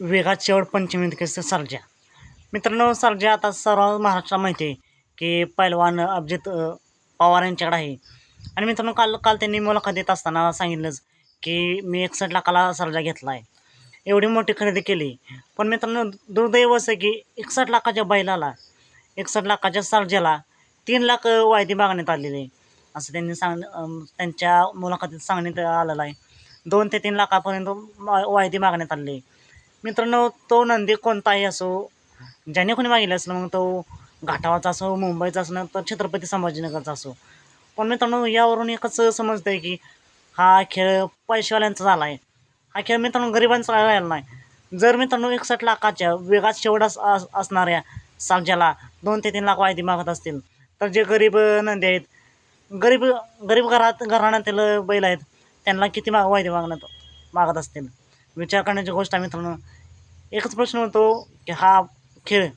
वेगात शेवट पंचमी केसं सर्जा मित्रांनो सर्जा आता सर्व महाराष्ट्राला माहिती आहे की पैलवान अभिजित पवार यांच्याकडे आहे. आणि मित्रांनो काल काल त्यांनी मुलाखत देत असताना सांगितलंच की मी एकसष्ट लाखाला सर्जा घेतला आहे. एवढी मोठी खरेदी केली. पण मित्रांनो दुर्दैव असं आहे की एकसष्ट लाखाच्या बैलाला एकसष्ट लाखाच्या सर्जाला तीन लाख वायदे वायदी मागण्यात आलेली. आहे असं त्यांनी सांग त्यांच्या मुलाखतीत सांगण्यात आलेलं आहे. दोन ते तीन लाखापर्यंत वायदे वायदी मागण्यात आलेली. आहे मित्रांनो तो नंदी कोणताही असो ज्याने कोणी मागितलं असेल मग तो घाटावाचा असो मुंबईचा असणं तर छत्रपती संभाजीनगरचा असो. पण मित्रांनो यावरून एकच समजतं आहे की हा खेळ पैशेवाल्यांचा झाला आहे हा खेळ मित्रांनो गरिबांचा राहिला नाही. जर मित्रांनो एकसठ लाखाच्या वेगात शेवट अस- असणाऱ्या सालज्याला दोन ते तीन लाख वायदी मागत असतील तर जे गरीब नंदी आहेत गरीब गरीब घरात घराण्यातील बैल आहेत त्यांना किती माग वायदे मागण्यात मागत असतील? विचार करण्याची गोष्ट आहे मित्रांनो एकच प्रश्न होतो की हा खेळ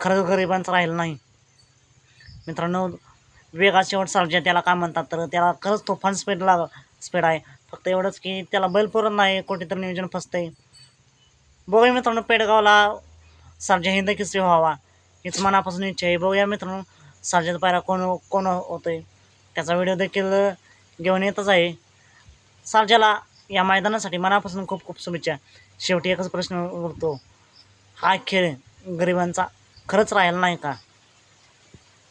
खरंच गरिबांचा राहिला नाही. मित्रांनो वेगा शेवट सर्जा त्याला काय म्हणतात तर त्याला खरंच तो स्पीड लाग स्पीड आहे. फक्त एवढंच की त्याला बैल पुरत नाही कुठेतरी नियोजन फसतंय. बघूया मित्रांनो पेडगावला सर्जा हिंद किसरी व्हावा हीच मनापासून इच्छा आहे. बघूया मित्रांनो सर्जाचा पायरा कोण कोण होतोय. त्याचा व्हिडिओ देखील घेऊन येतच आहे. सर्जाला या मैदानासाठी मनापासून खूप खूप शुभेच्छा. शेवटी एकच प्रश्न उरतो. हा खेळ गरिबांचा खरंच राहिला नाही का?